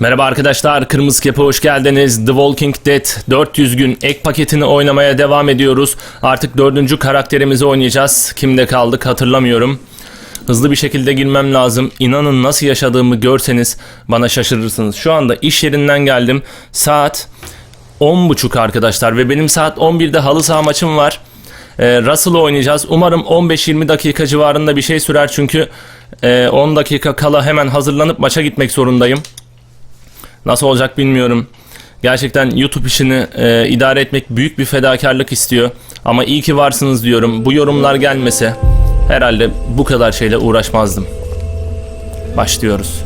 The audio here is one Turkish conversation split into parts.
Merhaba arkadaşlar, Kırmızı Kepe hoş geldiniz. The Walking Dead 400 gün ek paketini oynamaya devam ediyoruz. Artık dördüncü karakterimizi oynayacağız. Kimde kaldık hatırlamıyorum. Hızlı bir şekilde girmem lazım. İnanın nasıl yaşadığımı görseniz bana şaşırırsınız. Şu anda iş yerinden geldim. Saat 10.30 arkadaşlar ve benim saat 11'de halı saha maçım var. Ee, Russell'ı oynayacağız. Umarım 15-20 dakika civarında bir şey sürer çünkü e, 10 dakika kala hemen hazırlanıp maça gitmek zorundayım. Nasıl olacak bilmiyorum. Gerçekten YouTube işini e, idare etmek büyük bir fedakarlık istiyor. Ama iyi ki varsınız diyorum. Bu yorumlar gelmese herhalde bu kadar şeyle uğraşmazdım. Başlıyoruz.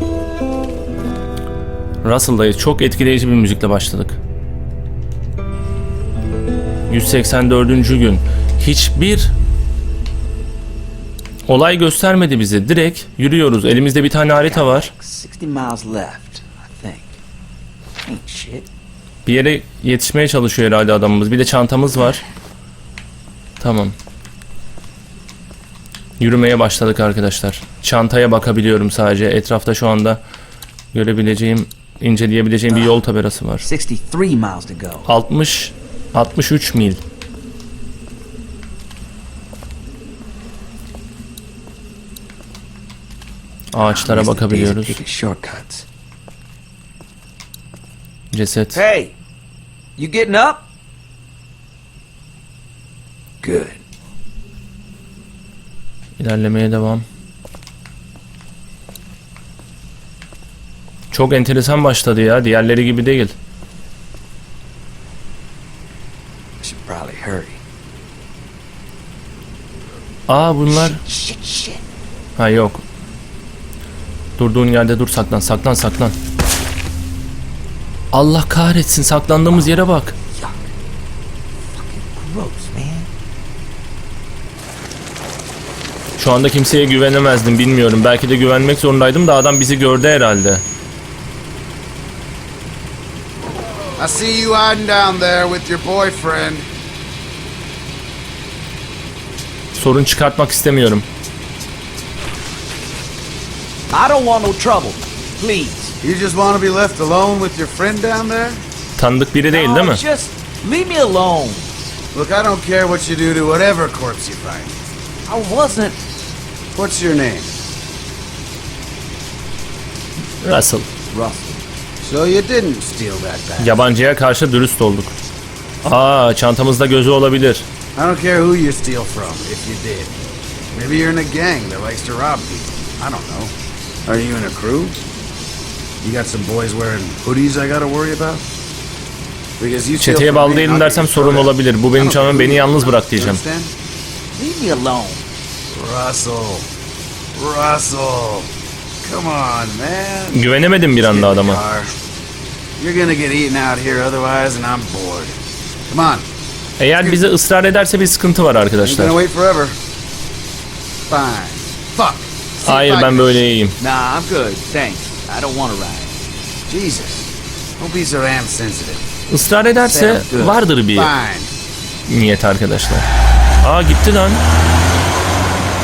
Russell'dayız. Çok etkileyici bir müzikle başladık. 184. gün. Hiçbir olay göstermedi bizi. Direkt yürüyoruz. Elimizde bir tane harita var. 60 miles left, I think. Ain't shit. Bir yere yetişmeye çalışıyor herhalde adamımız. Bir de çantamız var. Tamam. Yürümeye başladık arkadaşlar. Çantaya bakabiliyorum sadece. Etrafta şu anda görebileceğim, inceleyebileceğim bir yol tabelası var. 63 miles to go. 60 63 mil. Ağaçlara bakabiliyoruz. Ceset. Hey, you getting up? Good. İlerlemeye devam. Çok enteresan başladı ya. Diğerleri gibi değil. I should probably hurry. Aa bunlar... Shit, shit. Ha yok. Durduğun yerde dur saklan saklan saklan. Allah kahretsin saklandığımız yere bak. Şu anda kimseye güvenemezdim bilmiyorum. Belki de güvenmek zorundaydım da adam bizi gördü herhalde. I see you hiding down there with your boyfriend. Sorun çıkartmak istemiyorum. I don't want no trouble. Please. You just want to be left alone with your friend down there? Tanıdık biri değil değil mi? Just leave me alone. Look, I don't care what you do to whatever corpse you find. I wasn't. What's your name? Russell. Russell. So you didn't steal that bag. Yabancıya karşı dürüst olduk. Aa çantamızda gözü olabilir. I don't care who you steal from, if you did. Maybe you're in a gang that likes to rob people. I don't know. Are you in a crew? You got some boys wearing hoodies I gotta worry about? Because you steal Çeteye bağlı me, değilim dersem sorun olabilir. Bu benim care beni yalnız bırak diyeceğim. Understand? Leave me alone. Russell. Russell. Come on, man. Güvenemedim bir anda adama. You're gonna get eaten out here otherwise and I'm bored. Come on. Eğer bize ısrar ederse bir sıkıntı var arkadaşlar. gonna wait forever. Fine. Fuck. See Hayır ben böyle iyiyim. Nah, I'm good. Thanks. I don't want to ride. Jesus. So damn sensitive. Israr ederse vardır bir niyet arkadaşlar. Aa gitti lan.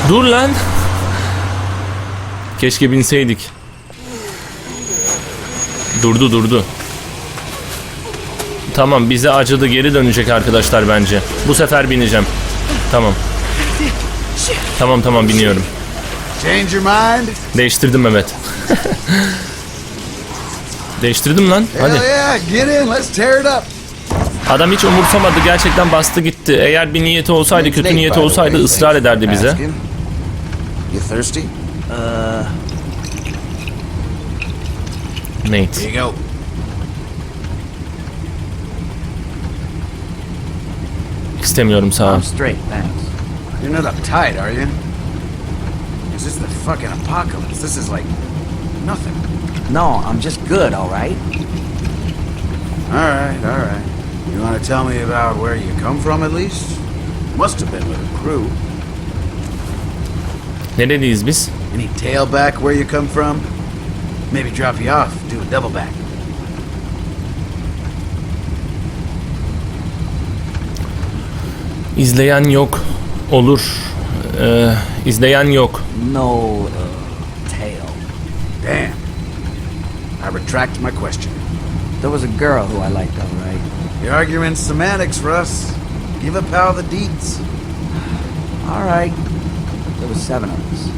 Dur lan. Keşke binseydik. Durdu durdu. Tamam bize acıdı geri dönecek arkadaşlar bence. Bu sefer bineceğim. Tamam. Tamam tamam biniyorum. Değiştirdim evet. Değiştirdim lan. Hell Hadi. yeah, get in, let's tear it up. Adam hiç umursamadı. Gerçekten bastı gitti. Eğer bir niyeti olsaydı, kötü niyeti olsaydı ısrar ederdi bize. thirsty? Nate. Here you go. İstemiyorum sağ ol. I'm straight, thanks. You're not uptight, are you? Is this the fucking apocalypse? This is like nothing. No, I'm just good, all right? All right, all right. You want to tell me about where you come from at least? Must have been with a crew. Nereliyiz biz? Any tailback where you come from? Maybe drop you off, do a double back. İzleyen yok. Olur. Ee, izleyen yok. No, uh, tail. Damn. I retract my question. There was a girl who I liked, all right. You're arguing semantics, Russ. Give a pal the deets. All right. There was seven of us.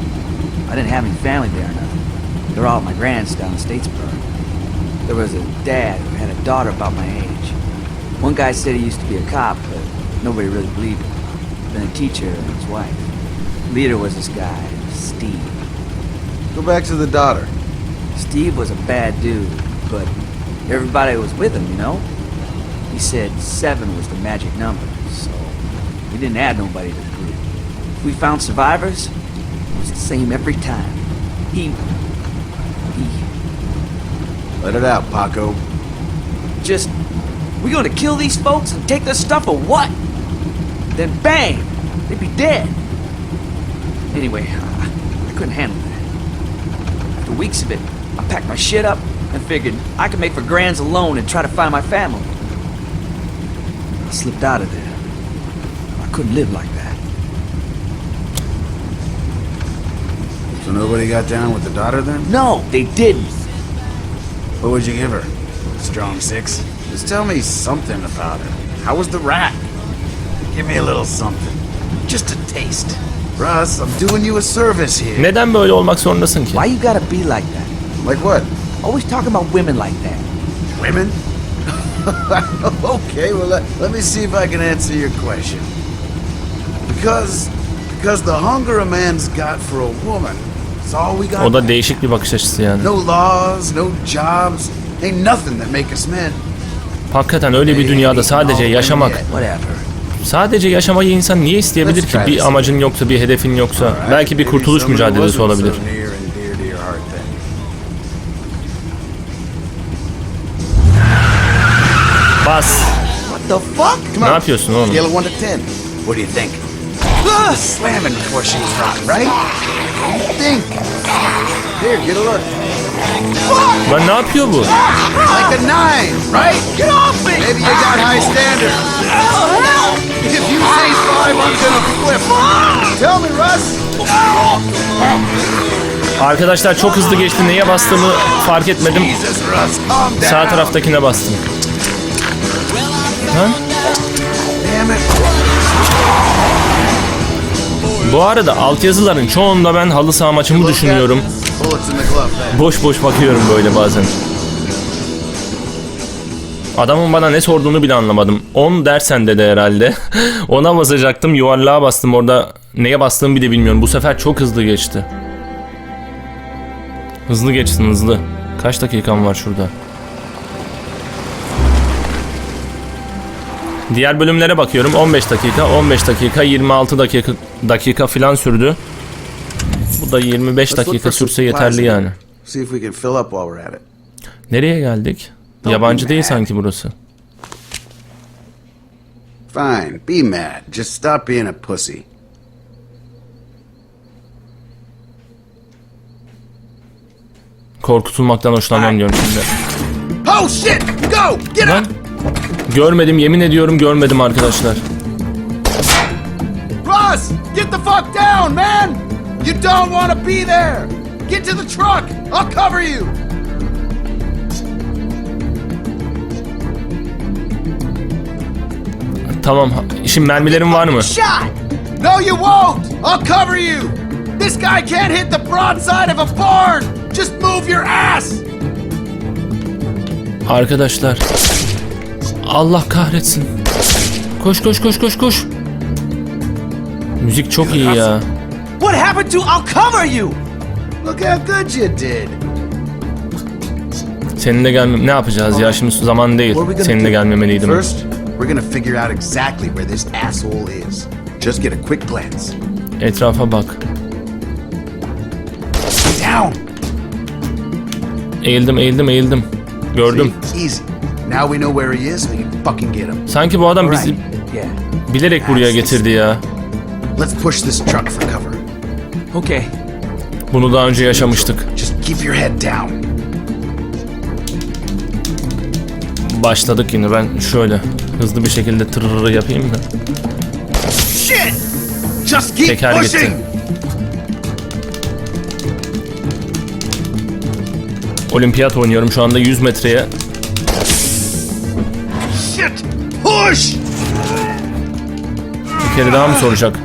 I didn't have any family there or nothing. They're all at my grand's down in Statesboro. There was a dad who had a daughter about my age. One guy said he used to be a cop, but nobody really believed him. Then a teacher and his wife. Leader was this guy, Steve. Go back to the daughter. Steve was a bad dude, but everybody was with him, you know? He said seven was the magic number, so we didn't add nobody to the group. If we found survivors, it was the same every time. He. he. Let it out, Paco. just. We gonna kill these folks and take their stuff or what? Then bang! They'd be dead. Anyway, I, I couldn't handle that. After weeks of it, I packed my shit up and figured I could make for Grands alone and try to find my family. I slipped out of there. I couldn't live like that. So nobody got down with the daughter then? No, they didn't. What would you give her? Strong six? Just tell me something about her. How was the rat? Give me a little something. Just a taste. Russ, I'm doing you a service here. Neden böyle olmak zorundasın ki? Why you gotta be like that? Like what? Always talking about women like that. Women? okay, well let, let me see if I can answer your question. Because because the hunger a man's got for a woman, it's all we got. O da değişik bir bakış açısı yani. no laws, no jobs, ain't nothing that make us men. Hakikaten öyle bir dünyada sadece yaşamak, Whatever. sadece yaşamayı insan niye isteyebilir ki? Bir amacın yoksa, bir hedefin yoksa. Belki bir kurtuluş mücadelesi olabilir. Fuck? Come Ne on. yapıyorsun oğlum? Scale of 1 to 10. What do you think? Ah, slamming before she was rotten, right? What do you think? Here, get a look. Lan ne yapıyor bu? Like a 9, right? Get off me! Maybe you got high standards. If you say 5, I'm gonna flip. Tell me, Russ. Arkadaşlar çok hızlı geçti. Neye bastığımı fark etmedim. Jesus, Russ, calm down. Sağ taraftakine bastım. İt. Bu arada altyazıların çoğunda ben halı saha maçımı düşünüyorum. Boş boş bakıyorum böyle bazen. Adamın bana ne sorduğunu bile anlamadım. 10 dersen dedi herhalde. Ona basacaktım yuvarlığa bastım orada. Neye bastığımı bile bilmiyorum. Bu sefer çok hızlı geçti. Hızlı geçsin hızlı. Kaç dakikam var şurada? Diğer bölümlere bakıyorum. 15 dakika, 15 dakika, 26 dakika dakika falan sürdü. Bu da 25 Let's look dakika sürse yeterli yani. Nereye geldik? Yabancı değil sanki burası. Fine, be mad. Just stop being a pussy. Korkutulmaktan hoşlanmam diyorum şimdi. Oh shit! Go! Get up! Görmedim yemin ediyorum görmedim arkadaşlar. Russ! Get the fuck down, man! You don't want to be there! Get to the truck! I'll cover you! Tamam şimdi mermilerim var mı? Shot! No, you won't! I'll cover you! This guy can't hit the broadside of a barn! Just move your ass! Arkadaşlar. Allah kahretsin. Koş koş koş koş koş. Müzik çok iyi ya. What happened to I'll cover you? Look how good you did! Seninle gelmem ne yapacağız ya şimdi zaman değil. Seninle gelmemeliydim. First, we're gonna figure out exactly where this asshole is. Just get a quick glance. Etrafa bak. Down! Eğildim eğildim eğildim. Gördüm. Easy. Now we know where he is, we can fucking get him. Sanki bu adam bizi. Yeah. bilerek buraya getirdi ya. Let's push this truck for cover. Okay. Bunu daha önce yaşamıştık. Just keep your head down. Başladık yine ben şöyle hızlı bir şekilde tırırı yapayım da. Shit! Just keep Teker gitti. pushing! Olimpiyat oynuyorum şu anda 100 metreye. Shit! Push! Bir kere daha mı soracak?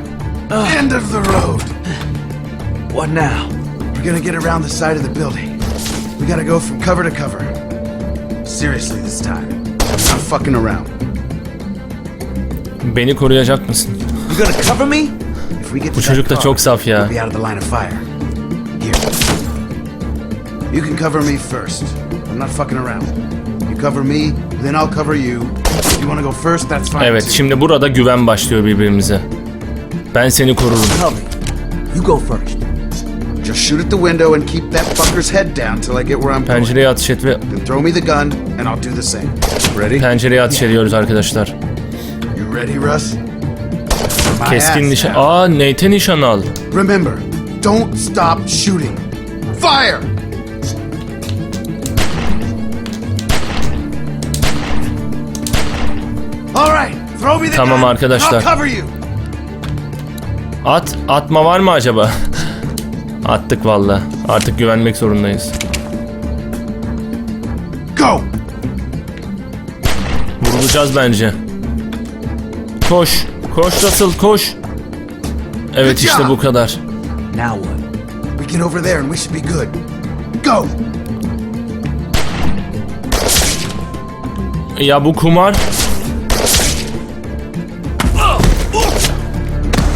End of the road. What now? We're gonna get around the side of the building. We gotta go from cover to cover. Seriously this time. Not fucking around. Beni koruyacak mısın? You gonna cover me? If we get to Bu çocuk da çok saf ya. we'll be out of the line of fire. Here. You can cover me first. I'm not fucking around. Cover me, then I'll cover you. If you wanna go first, that's fine Evet şimdi burada güven başlıyor birbirimize. Ben seni korurum. Tell me. You go first. Just shoot at the window and keep that fucker's head down till I get where I'm going. Pencereye ateş et ve Then throw me the gun, and I'll do the same. Ready? pencereye ateş ediyoruz arkadaşlar. You ready, Russ? My Keskin ass nişan... now. Aa Nate'e nişan al. Remember, don't stop shooting. Fire! Tamam arkadaşlar. At, atma var mı acaba? Attık valla. Artık güvenmek zorundayız. Go. Vurulacağız bence. Koş. Koş Russell koş. Evet işte bu kadar. Now what? We get over there and we should be good. Go. Ya bu kumar...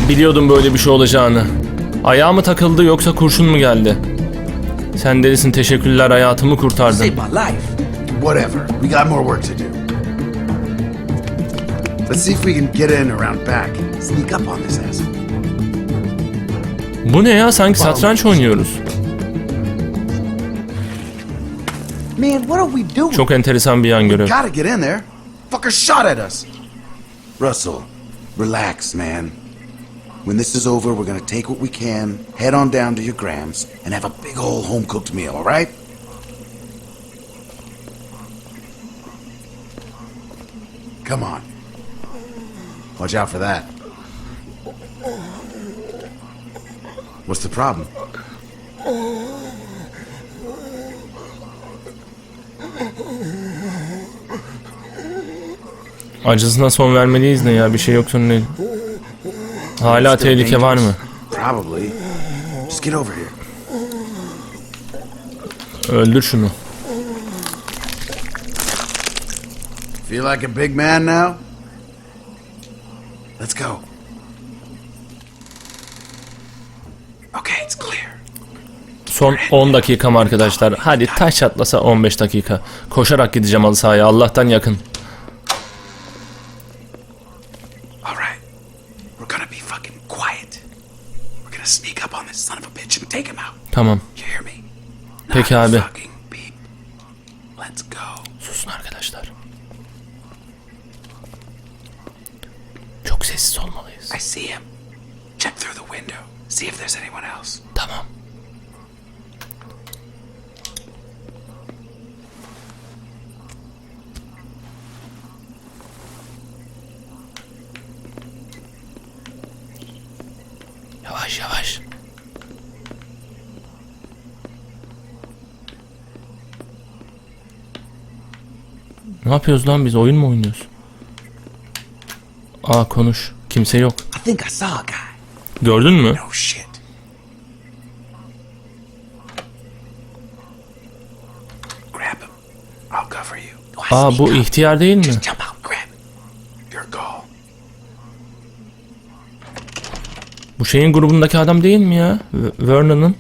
Biliyordum böyle bir şey olacağını. Ayağı mı takıldı yoksa kurşun mu geldi? Sen delisin teşekkürler hayatımı kurtardın. Saved my life. Whatever. We got more work to do. Let's see if we can get in around back. Sneak up on this asshole. Bu ne ya sanki satranç oynuyoruz. Man, what are we doing? Çok enteresan bir yan görev. Gotta get in there. Fucker shot at us. Russell, relax, man. When this is over, we're gonna take what we can, head on down to your Grams, and have a big old home cooked meal, alright? Come on. Watch out for that. What's the problem? Acısına son vermeliyiz ne ya bir şey yoksa ne? Hala tehlike var mı? Probably. Just get over here. Öldür şunu. Feel like a big man now? Let's go. Okay, it's clear. Son 10 dakikam arkadaşlar. Hadi taş atlasa 15 dakika. Koşarak gideceğim halı sahaya. Allah'tan yakın. All right. We're gonna be fucking quiet. We're gonna sneak up on this son of a bitch and take him out. Tamam. Peki abi. Susun arkadaşlar. Çok sessiz olmalıyız. I see him. Check through the window. See if there's anyone else. Tamam. Yavaş yavaş. Ne yapıyoruz lan biz? Oyun mu oynuyoruz? Aa konuş. Kimse yok. Gördün mü? You. Aa bu ihtiyar değil mi? Bu şeyin grubundaki adam değil mi ya? Vernon'ın.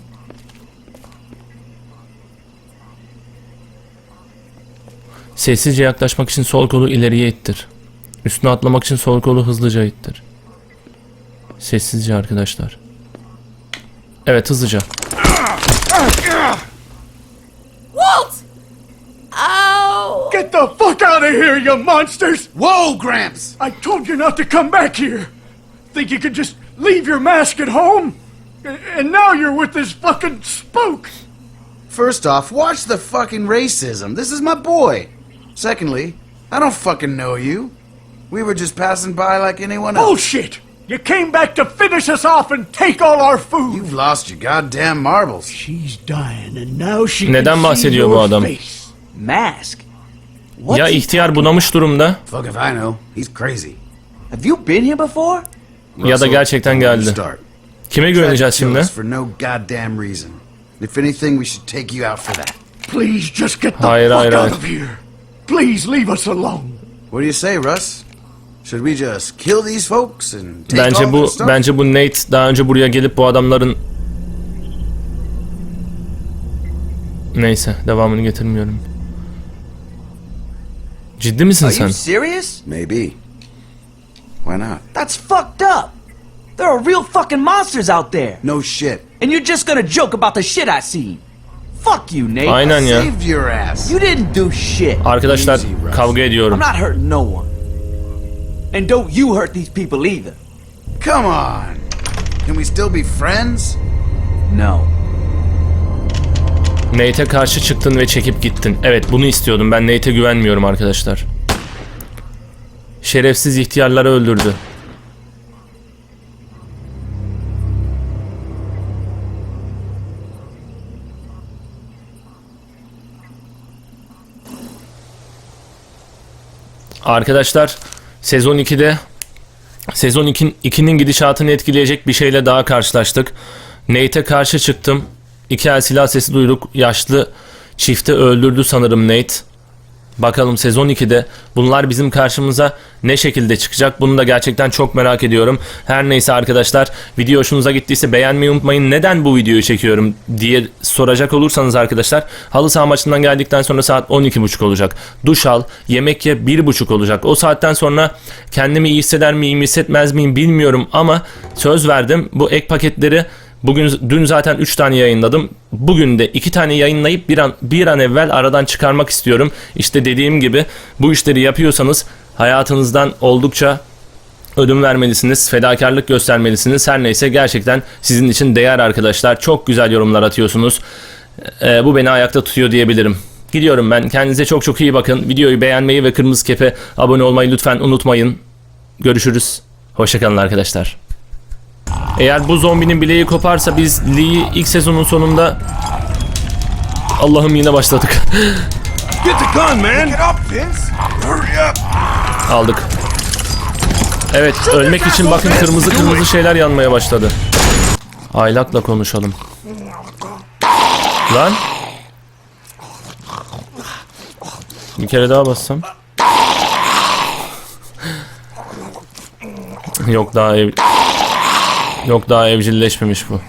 Sessizce yaklaşmak için sol kolu ileriye ittir. Üstüne atlamak için sol kolu hızlıca ittir. Sessizce arkadaşlar. Evet hızlıca. Walt! Oh! Get the fuck out of here, you monsters! Whoa, Gramps! I told you not to come back here. Think you could just leave your mask at home? And now you're with this fucking spook. First off, watch the fucking racism. This is my boy. Secondly, I don't fucking know you. We were just passing by like anyone else. Bullshit! You came back to finish us off and take all our food. You've lost your goddamn marbles. She's dying and now she Neden bahsediyor bu your adam? face. Mask? What? Ya ihtiyar bunamış durumda Fuck if I know. He's crazy. Have you been here before? ya da gerçekten geldi. Kime güveneceğiz şimdi? us For no goddamn reason. If anything, we should take you out for that. Please just get the Hayır, fuck hayır, hayır. Please leave us alone. What do you say, Russ? Should we just kill these folks and take all Bence their bu stuff? bence bu Nate daha önce buraya gelip bu adamların Neyse devamını getirmiyorum. Ciddi misin Are sen? you serious? Maybe. Why not? That's fucked up. There are real fucking monsters out there. No shit. And you're just gonna joke about the shit I seen. Fuck you, Nate. Aynen ya. Saved your ass. You didn't do shit. Arkadaşlar kavga I'm ediyorum. not hurting no one. And don't you hurt these people either. Come on. Can we still be friends? No. Nate'e karşı çıktın ve çekip gittin. Evet bunu istiyordum. Ben Nate'e güvenmiyorum arkadaşlar. Şerefsiz ihtiyarları öldürdü. Arkadaşlar sezon 2'de sezon 2'nin 2'nin gidişatını etkileyecek bir şeyle daha karşılaştık. Nate'e karşı çıktım. İki el silah sesi duyduk. Yaşlı çifti öldürdü sanırım Nate. Bakalım sezon 2'de bunlar bizim karşımıza ne şekilde çıkacak bunu da gerçekten çok merak ediyorum. Her neyse arkadaşlar video hoşunuza gittiyse beğenmeyi unutmayın. Neden bu videoyu çekiyorum diye soracak olursanız arkadaşlar halı saha maçından geldikten sonra saat 12.30 olacak. Duş al, yemek ye 1.30 olacak. O saatten sonra kendimi iyi hisseder miyim hissetmez miyim bilmiyorum ama söz verdim bu ek paketleri Bugün dün zaten 3 tane yayınladım. Bugün de 2 tane yayınlayıp bir an bir an evvel aradan çıkarmak istiyorum. İşte dediğim gibi bu işleri yapıyorsanız hayatınızdan oldukça ödün vermelisiniz, fedakarlık göstermelisiniz. Her neyse gerçekten sizin için değer arkadaşlar. Çok güzel yorumlar atıyorsunuz. Ee, bu beni ayakta tutuyor diyebilirim. Gidiyorum ben. Kendinize çok çok iyi bakın. Videoyu beğenmeyi ve kırmızı kepe abone olmayı lütfen unutmayın. Görüşürüz. Hoşçakalın arkadaşlar. Eğer bu zombinin bileği koparsa biz Lee'yi ilk sezonun sonunda Allah'ım yine başladık. Get the gun, man! Get up, Vince. Hurry up. Aldık. Evet, ölmek için bakın kırmızı kırmızı şeyler yanmaya başladı. Aylak'la konuşalım. Lan. Bir kere daha bassam. Yok daha ev... Yok daha evcilleşmemiş bu.